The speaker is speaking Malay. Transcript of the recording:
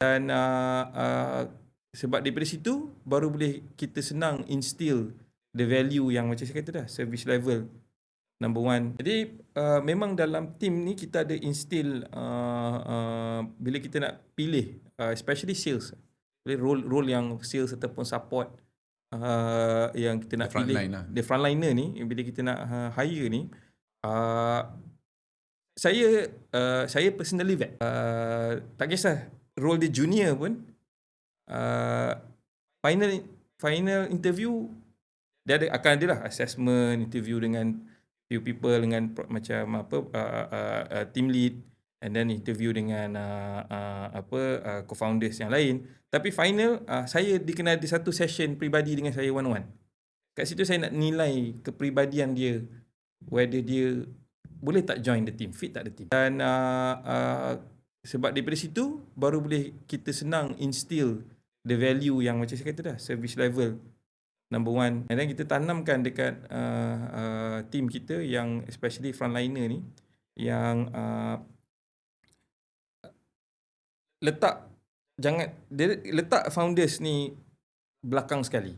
dan uh, uh, sebab daripada situ baru boleh kita senang instill the value yang macam saya kata dah service level number one. Jadi uh, memang dalam team ni kita ada instill uh, uh, bila kita nak pilih uh, especially sales. Role role yang sales ataupun support uh, yang kita nak The pilih line lah. the frontliner ni bila kita nak uh, hire ni uh, saya uh, saya personally vet. Uh, tak kisah role dia junior pun uh, final final interview dia ada akan ada lah assessment interview dengan few people dengan macam apa uh, uh, uh, team lead and then interview dengan uh, uh, apa uh, co-founders yang lain. Tapi final uh, saya dikena ada satu session peribadi dengan saya one on one kat situ saya nak nilai kepribadian dia whether dia boleh tak join the team fit tak the team. Dan uh, uh, sebab daripada situ baru boleh kita senang instill the value yang macam saya kata dah service level number one. And then kita tanamkan dekat uh, uh, team kita yang especially frontliner ni yang uh, letak jangan dia letak founders ni belakang sekali